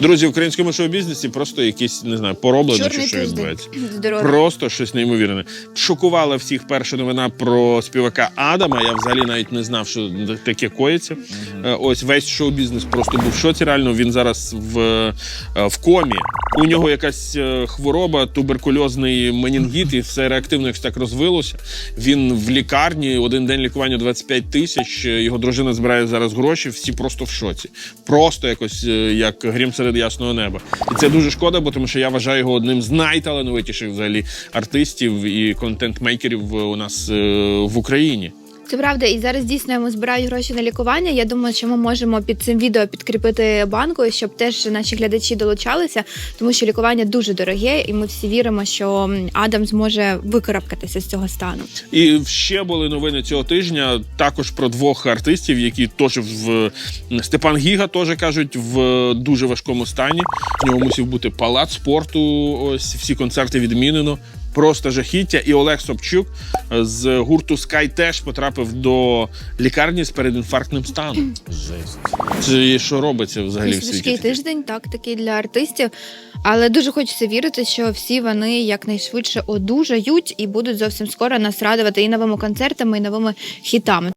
Друзі, в українському шоу-бізнесі просто якісь, не знаю, пороблено чи Чорний що тиждень відбувається. здоров'я. Просто щось неймовірне. Шокувала всіх перша новина про співака Адама. Я взагалі навіть не знав, що таке коїться. Е, Ось весь шоу-бізнес просто був в шоці. Реально він зараз в, е, в комі. У нього якась е, хвороба, туберкульозний менінгіт, і все реактивно якось так розвилося. Він в лікарні, один день лікування 25 тисяч. Його дружина збирає зараз гроші. Всі просто в шоці. Просто якось е, як грім серед ясного неба. І це дуже шкода, бо тому що я вважаю його одним з найталановитіших взагалі артистів і контент-мейкерів у нас е, в Україні. Це правда, і зараз дійсно йому збирають гроші на лікування. Я думаю, що ми можемо під цим відео підкріпити банку, щоб теж наші глядачі долучалися, тому що лікування дуже дороге, і ми всі віримо, що Адам зможе викарабкатися з цього стану. І ще були новини цього тижня також про двох артистів, які теж в Степан Гіга теж кажуть в дуже важкому стані. В нього мусив бути палац спорту. Ось всі концерти відмінено. Просто жахіття. І Олег Собчук з гурту Sky теж потрапив до лікарні з передінфарктним станом. Жесть. Це що робиться взагалі в Важкий світі? тиждень, так такий для артистів. Але дуже хочеться вірити, що всі вони якнайшвидше одужають і будуть зовсім скоро нас радувати і новими концертами, і новими хітами.